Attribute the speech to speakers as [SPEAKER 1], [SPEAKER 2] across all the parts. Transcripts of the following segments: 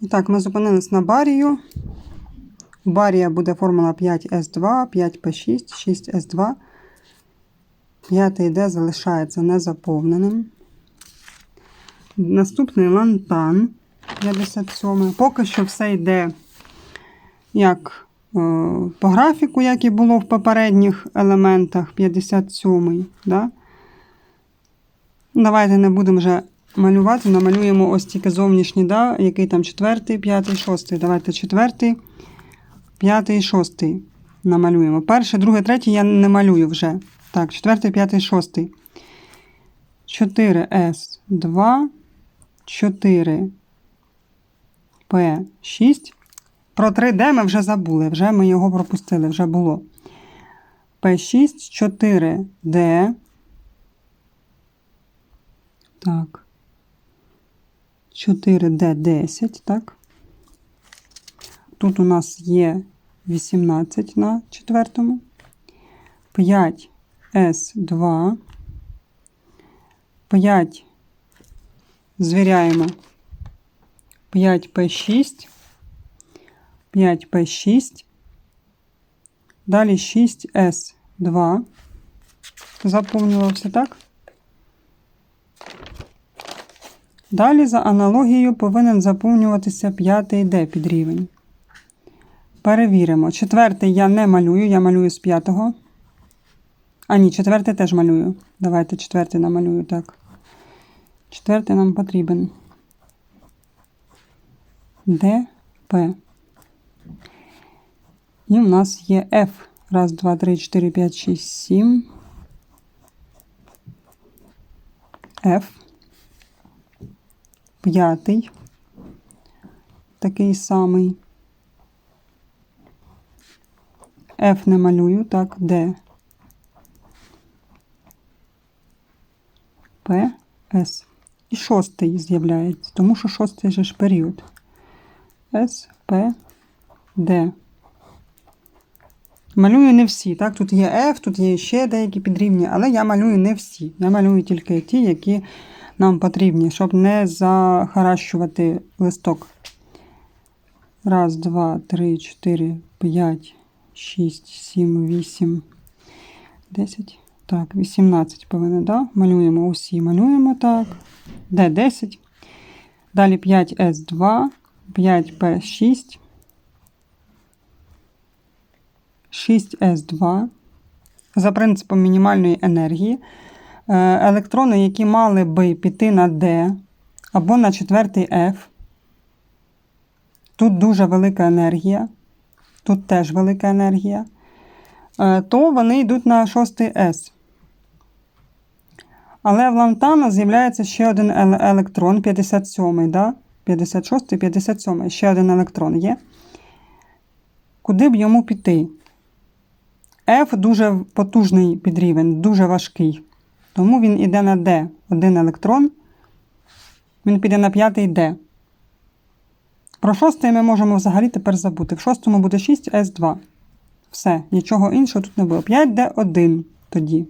[SPEAKER 1] І так, ми зупинились на барію. Барія буде формула 5С2, 5П6, 6С2. П'ятий йде, залишається незаповненим. Наступний лантан 57. Поки що все йде як е, по графіку, як і було в попередніх елементах 57. Да? Давайте не будемо вже малювати, намалюємо ось тільки зовнішній, да? який там четвертий, п'ятий, шостий. Давайте четвертий, п'ятий, шостий намалюємо. Перший, другий, третій я не малюю вже. Так, четвертий, п'ятий, шостий. 4С2, 4 П6. Про 3D ми вже забули, вже ми його пропустили, вже було. П6, 4D. Так. 4D10, так. Тут у нас є 18 на четвертому. 5С2. 5. Звіряємо. 5П6. 5П6. Далі 6С2. Заповнювався так. Далі за аналогією повинен заповнюватися п'ятий Д під рівень. Перевіримо. Четвертий я не малюю, я малюю з п'ятого. А ні, четвертий теж малюю. Давайте четвертий намалюю так. Четвертий нам потрібен. Д, П. І в нас є F. Раз, два, три, чотири, п'ять, шість, сім. F. П'ятий. Такий самий. F не малюю, так, D. П, С. І шостий з'являється, тому що шостий же ж період. С, П, Д. Малюю не всі. Так, тут є F, тут є ще деякі підрівні, але я малюю не всі. Я малюю тільки ті, які нам потрібні, щоб не захаращувати листок. Раз, два, три, чотири, п'ять, шість, сім, вісім, десять. Так, 18 повинен, да? Малюємо усі, малюємо так. Д 10. Далі 5С2, 5П6, 6С2. За принципом мінімальної енергії. Е, Електрони, які мали би піти на D або на четвертий F. Тут дуже велика енергія. Тут теж велика енергія. Е, То вони йдуть на шостий С. Але в лантана з'являється ще один електрон, 57-й, да? 56-й, 57-й, ще один електрон є. Куди б йому піти? F дуже потужний підрівень, дуже важкий. Тому він іде на D. Один електрон. Він піде на п'ятий D. Про шостий ми можемо взагалі тепер забути. В шостому буде 6С2. Все, нічого іншого тут не було. 5D1 тоді.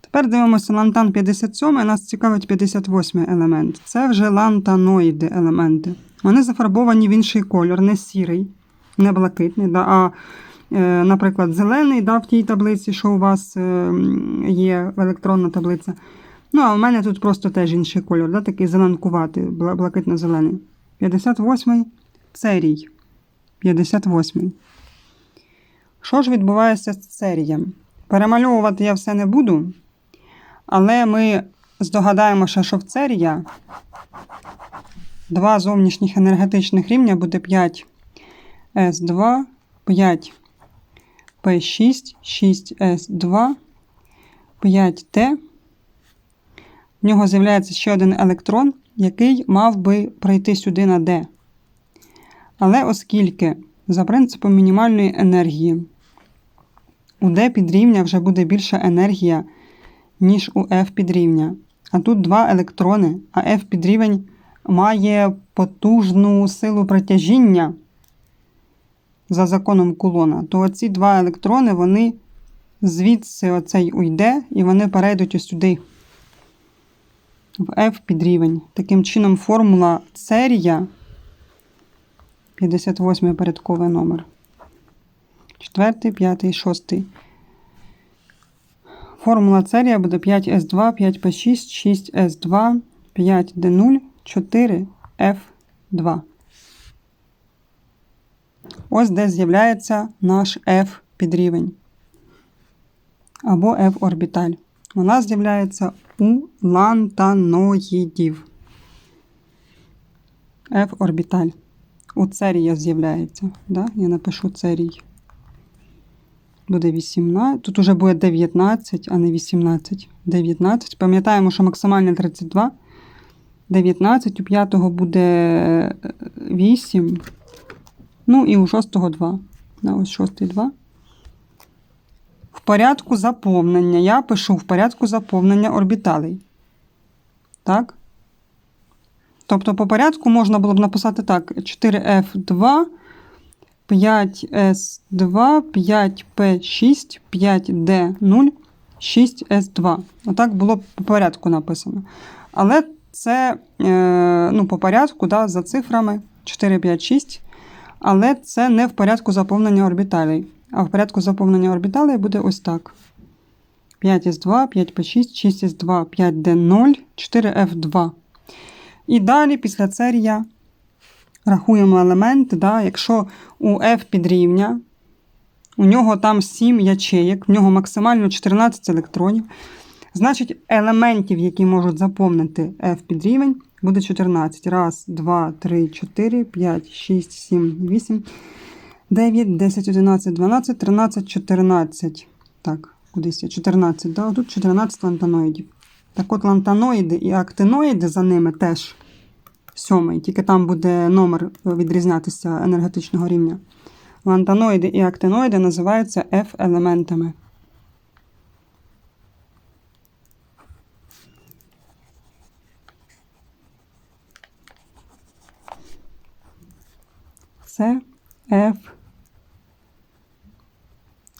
[SPEAKER 1] Тепер дивимося лантан 57, нас цікавить 58 елемент. Це вже лантаноїди елементи. Вони зафарбовані в інший кольор, не сірий, не блакитний, да, а, наприклад, зелений да, в тій таблиці, що у вас е, є електронна таблиця. Ну, а в мене тут просто теж інший кольор, да, такий зеленкуватий, блакитно-зелений. 58 церій. 58. Що ж відбувається з церієм? Перемальовувати я все не буду. Але ми здогадаємося, що в церія два зовнішніх енергетичних рівня буде 5 С2, 5 П6, 6С2, 5Т. В нього з'являється ще один електрон, який мав би прийти сюди на Д. Але оскільки за принципом мінімальної енергії у D підрівня вже буде більша енергія, ніж у F підрівня. А тут два електрони, а F підрівень має потужну силу притяжіння за законом кулона, то ці два електрони, вони звідси оцей уйде, і вони перейдуть ось сюди, в F підрівень. Таким чином, формула церія 58 порядковий номер. Четвертий, п'ятий, шостий. Формула церія буде 5С2, 5П6, 6С2, 5Д0, 4F2. Ось де з'являється наш F підрівень. Або F-орбіталь. Вона з'являється у лантаноїдів. F-орбіталь. У церія з'являється. Да? Я напишу церій. Буде 18. Тут уже буде 19, а не 18. 19. Пам'ятаємо, що максимальне 32. 19. У п'ятого буде 8. Ну і у шостого 2. Да, ось шостий 2. В порядку заповнення. Я пишу в порядку заповнення орбіталей. Так? Тобто по порядку можна було б написати так: 4F2, 5S2, 5P6, 5D0, 6S2. Отак було б по порядку написано. Але це е, ну, по порядку да, за цифрами 4, 5, 6. Але це не в порядку заповнення орбіталей. А в порядку заповнення орбіталей буде ось так. 5S2, 5P6, 6S2, 5D0, 4F2. І далі після церія рахуємо елементи. Да? Якщо у F підрівня, у нього там 7 ячеєк, в нього максимально 14 електронів. Значить, елементів, які можуть заповнити F підрівень, буде 14. Раз, 2, 3, 4, 5, 6, 7, 8, 9, 10, 11, 12, 13, 14. Так, кудись я 14, да? тут 14 лантаноїдів. Так от лантаноїди і актиноїди за ними теж сьомий, тільки там буде номер відрізнятися енергетичного рівня. Лантаноїди і актиноїди називаються F-елементами. Це F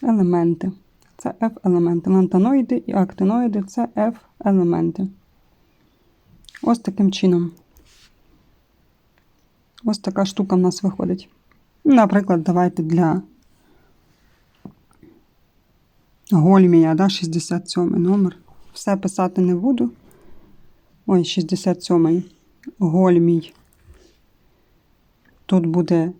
[SPEAKER 1] елементи. Це F-елементи. Лантаноїди і актиноїди це F-елементи. Ось таким чином. Ось така штука в нас виходить. Наприклад, давайте для Гольмія, да, 67 номер. Все писати не буду. Ой, 67 Гольмій. Тут буде,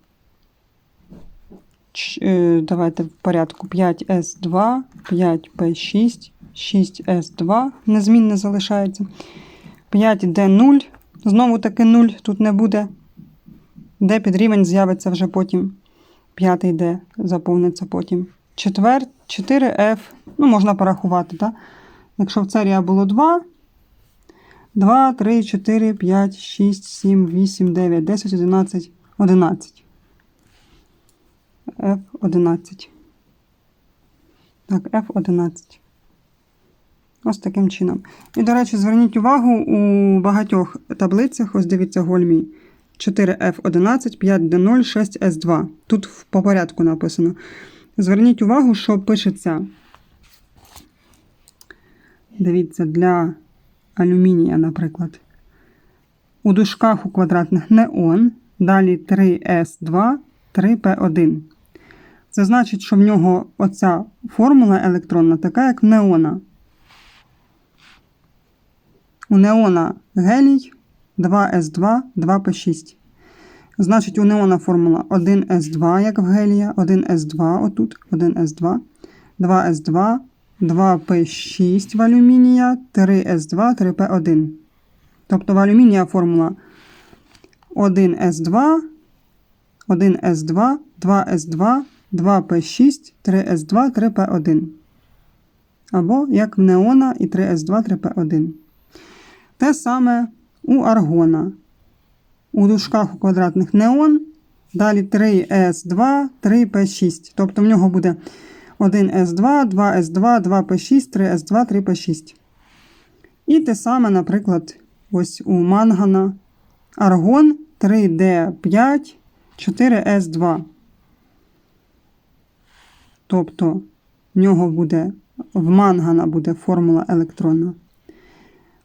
[SPEAKER 1] давайте в порядку 5С2, 5П6, 6С2, незмінне залишається. 5Д0, знову таки 0 тут не буде. Д підрівень з'явиться вже потім. П'ятий Д заповниться потім. Четвер, 4F, ну, можна порахувати, так? Якщо в церія було 2, 2, 3, 4, 5, 6, 7, 8, 9, 10, 11, 11. F11. Так, F11. Ось таким чином. І, до речі, зверніть увагу у багатьох таблицях, ось дивіться, гольмій. 4F11, 5D0, 6S2. Тут по порядку написано. Зверніть увагу, що пишеться. Дивіться, для алюмінія, наприклад. У дужках у квадратних неон. Далі 3S2, 3P1. Це значить, що в нього оця формула електронна така, як в неона. У неона гелій 2С2, 2П6. Значить, у неона формула 1С2, як в гелія, 1С2 отут, 1С2, 2С2, 2П6 в алюмінія, 3С2, 3П1. Тобто в алюмінія формула 1С2, 1С2, 2С2, 2П6, 3С2, 3П1. Або як в неона і 3С2, 3П1. Те саме у аргона. У дужках у квадратних неон. Далі 3С2, 3П6. Тобто в нього буде 1С2, 2С2, 2П6, 3С2, 3П6. І те саме, наприклад, ось у мангана аргон 3D5, 4С2. Тобто в нього буде в мангана буде формула електронна.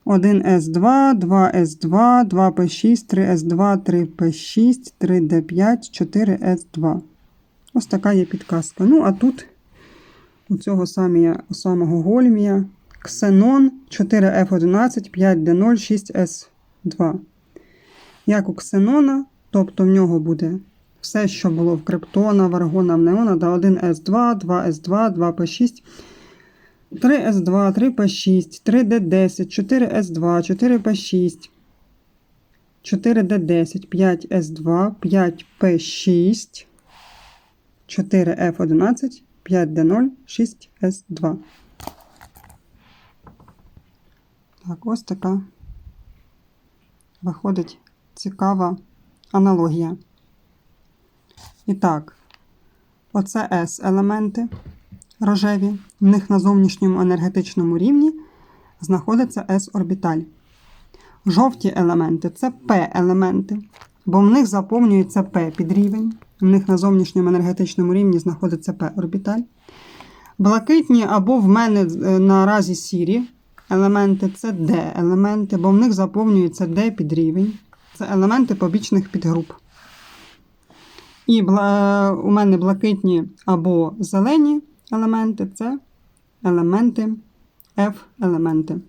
[SPEAKER 1] 1С2, 2С2, 2П6, 3С2, 3П6, 3Д5, 4С2. Ось така є підказка. Ну, а тут у цього самія, самого гольмія ксенон 4F11, 5D0, 6S2. Як у ксенона, тобто в нього буде все, що було в криптона, в аргона, в неона, да 1С2, 2С2, 2П6, 3С2, 3П6, 3D10, 4С2, 4П6, 4D10, 5С2, 5П6, 4F11, 5D0, 6С2. Так, ось така виходить цікава аналогія. І так, оце S елементи рожеві. В них на зовнішньому енергетичному рівні знаходиться S-орбіталь. Жовті елементи це P-елементи, бо в них заповнюється P підрівень. В них на зовнішньому енергетичному рівні знаходиться P-орбіталь. Блакитні або в мене е, наразі сірі елементи це D-елементи, бо в них заповнюється D підрівень. Це елементи побічних підгруп. І бла- у мене блакитні або зелені елементи це елементи F-елементи.